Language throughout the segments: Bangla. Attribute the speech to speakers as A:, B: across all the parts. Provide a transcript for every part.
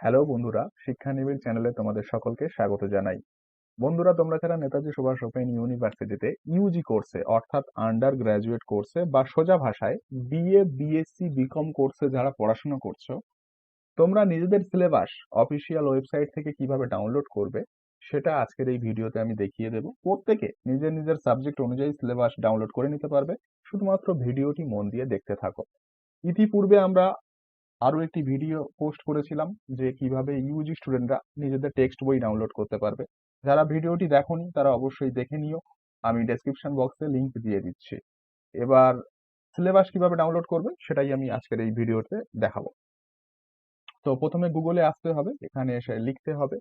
A: হ্যালো বন্ধুরা, শিক্ষা নিবিড় চ্যানেলে তোমাদের সকলকে স্বাগত জানাই। বন্ধুরা, তোমরা যারা নেতাজি সুভাষ ওপেন ইউনিভার্সিটিতে ইউজি কোর্সে অর্থাৎ আন্ডার গ্র্যাজুয়েট কোর্সে বা সোজা ভাষায় বিএ বিএসসি বিকম কোর্সে যারা পড়াশোনা করছ, তোমরা নিজেদের সিলেবাস অফিসিয়াল ওয়েবসাইট থেকে কীভাবে ডাউনলোড করবে, সেটা আজকের এই ভিডিওতে আমি দেখিয়ে দেব। প্রত্যেকে নিজের নিজের সাবজেক্ট অনুযায়ী সিলেবাস ডাউনলোড করে নিতে পারবে, শুধুমাত্র ভিডিওটি মন দিয়ে দেখতে থাকো। ইতিপূর্বে আমরা আরও একটি ভিডিও পোস্ট করেছিলাম যে কীভাবে ইউজি স্টুডেন্টরা নিজেদের টেক্সট বই ডাউনলোড করতে পারবে। যারা ভিডিওটি দেখোনি, তারা অবশ্যই দেখে নিও। আমি ডেসক্রিপশন বক্সে লিংক দিয়ে দিচ্ছি। এবার সিলেবাস কীভাবে ডাউনলোড করবে, সেটাই আমি আজকের এই ভিডিওতে দেখাবো। তো প্রথমে গুগলে আসতে হবে, এখানে এসে লিখতে হবে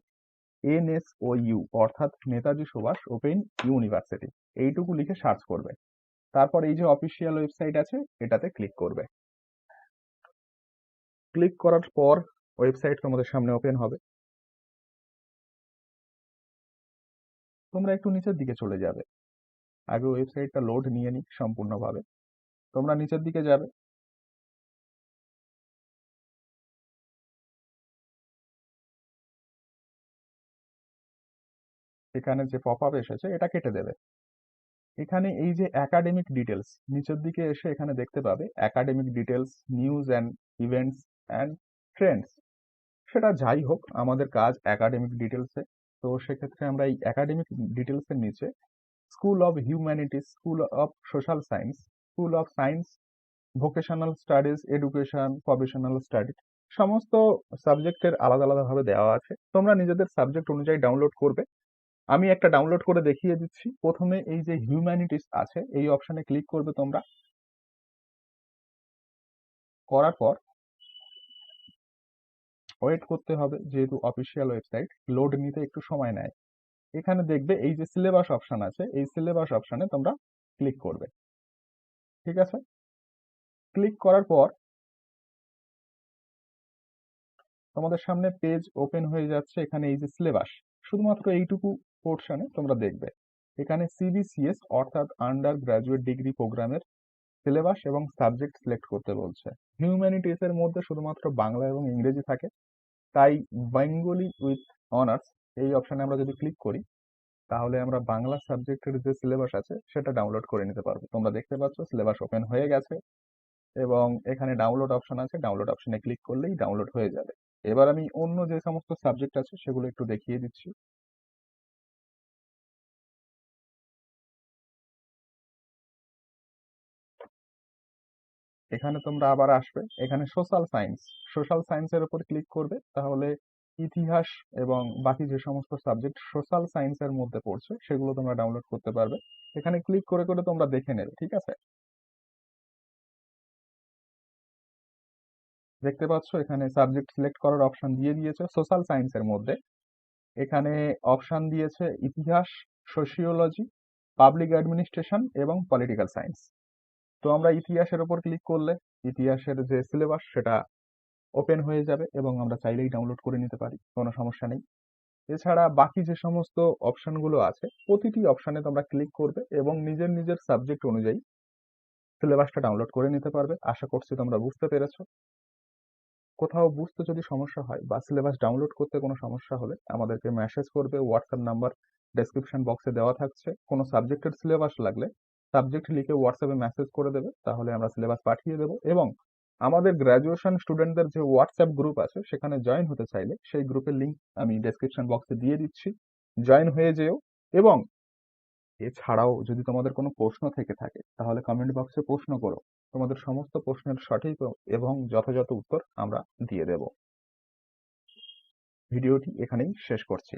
A: এনএসও ইউ অর্থাৎ নেতাজি সুভাষ ওপেন ইউনিভার্সিটি। এইটুকু লিখে সার্চ করবে। তারপর এই যে অফিসিয়াল ওয়েবসাইট আছে, এটাতে ক্লিক করবে। ক্লিক করার পর ওয়েবসাইট তোমাদের সামনে ওপেন হবে। তোমরা একটু নিচের দিকে চলে যাবে। আগে ওয়েবসাইটটা লোড নিয়ে নিক সম্পূর্ণভাবে। তোমরা নিচের দিকে যাবে। এখানে যে পপ আপ এসেছে, এটা কেটে দেবে। এখানে এই যে একাডেমিক ডিটেলস নিচের দিকে এসে এখানে দেখতে পাবে academic details news and events and trends সেটা যাই হোক, আমাদের কাজ একাডেমিক ডিটেলসে তো সেক্ষেত্রে আমরা এই একাডেমিক ডিটেলসের নিচে school of humanities school of social science school of science vocational studies education professional study সমস্ত সাবজেক্টের আলাদা আলাদাভাবে দেওয়া আছে। তোমরা নিজেদের সাবজেক্ট অনুযায়ী ডাউনলোড করবে। আমি একটা ডাউনলোড করে দেখিয়ে দিচ্ছি। প্রথমে এই যে হিউম্যানিটিস আছে, এই অপশনে ক্লিক করবে তোমরা। করার পর ওয়েট করতে হবে, যেহেতু অফিসিয়াল ওয়েবসাইট লোড নিতে একটু সময় নেয়। এখানে দেখবে এই যে সিলেবাস অপশন আছে, এই সিলেবাস অপশানে তোমরা ক্লিক করবে। ঠিক আছে? ক্লিক করার পর তোমাদের সামনে পেজ ওপেন হয়ে যাচ্ছে, এখানে এই যে সিলেবাস শুধুমাত্র এইটুকু পোর্শনে তোমরা দেখবে। এখানে সিবিসিএস অর্থাৎ আন্ডার গ্রাজুয়েট ডিগ্রি প্রোগ্রামের সিলেবাস এবং সাবজেক্ট সিলেক্ট করতে বলছে। হিউম্যানিটিস এর মধ্যে শুধুমাত্র বাংলা এবং ইংরেজি থাকে, তাই বেঙ্গলি উইথ অনার্স এই অপশানে আমরা যদি ক্লিক করি, তাহলে আমরা বাংলা সাবজেক্টের যে সিলেবাস আছে সেটা ডাউনলোড করে নিতে পারব। তোমরা দেখতে পাচ্ছ সিলেবাস ওপেন হয়ে গেছে এবং এখানে ডাউনলোড অপশন আছে, ডাউনলোড অপশনে ক্লিক করলেই ডাউনলোড হয়ে যাবে। এবার আমি অন্য যে সমস্ত সাবজেক্ট আছে সেগুলো একটু দেখিয়ে দিচ্ছি। এখানে তোমরা আবার আসবে। এখানে সোশ্যাল সায়েন্স সোশ্যাল সায়েন্সের উপর ক্লিক করবে। তাহলে ইতিহাস এবং বাকি যে সমস্ত সাবজেক্ট সোশ্যাল সায়েন্সের মধ্যে পড়ছে, সেগুলো তোমরা ডাউনলোড করতে পারবে। এখানে ক্লিক করে করে তোমরা দেখে নেবে, ঠিক আছে? দেখতে পাচ্ছ, এখানে সাবজেক্ট সিলেক্ট করার অপশন দিয়ে দিয়েছে সোশ্যাল সায়েন্সের মধ্যে। এখানে অপশন দিয়েছে ইতিহাস সোশিওলজি পাবলিক অ্যাডমিনিস্ট্রেশন এবং পলিটিক্যাল সায়েন্স তো আমরা ইতিহাসের ওপর ক্লিক করলে ইতিহাসের যে সিলেবাস সেটা ওপেন হয়ে যাবে এবং আমরা চাইলেই ডাউনলোড করে নিতে পারি, কোনো সমস্যা নেই। এছাড়া বাকি যে সমস্ত অপশানগুলো আছে, প্রতিটি অপশানে তোমরা ক্লিক করবে এবং নিজের নিজের সাবজেক্ট অনুযায়ী সিলেবাসটা ডাউনলোড করে নিতে পারবে। আশা করছি তোমরা বুঝতে পেরেছ। কোথাও বুঝতে যদি সমস্যা হয় বা সিলেবাস ডাউনলোড করতে কোনো সমস্যা হলে আমাদেরকে মেসেজ করবে হোয়াটসঅ্যাপ নাম্বার ডেসক্রিপশন বক্সে দেওয়া থাকছে। কোনো সাবজেক্টের সিলেবাস লাগলে সাবজেক্ট লিখে হোয়াটসঅ্যাপে মেসেজ করে দেবে, তাহলে আমরা সিলেবাস পাঠিয়ে দেবো এবং আমাদের গ্র্যাজুয়েশন স্টুডেন্টদের যে হোয়াটসঅ্যাপ গ্রুপ আছে, সেখানে জয়েন হতে চাইলে সেই গ্রুপের লিঙ্ক আমি ডেসক্রিপশন বক্সে দিয়ে দিচ্ছি। জয়েন হয়ে যেও এবং এছাড়াও যদি তোমাদের কোনো প্রশ্ন থেকে থাকে, তাহলে কমেন্ট বক্সে প্রশ্ন করো। তোমাদের সমস্ত প্রশ্নের সঠিক এবং যথাযথ উত্তর আমরা দিয়ে দেব। ভিডিওটি এখানেই শেষ করছি।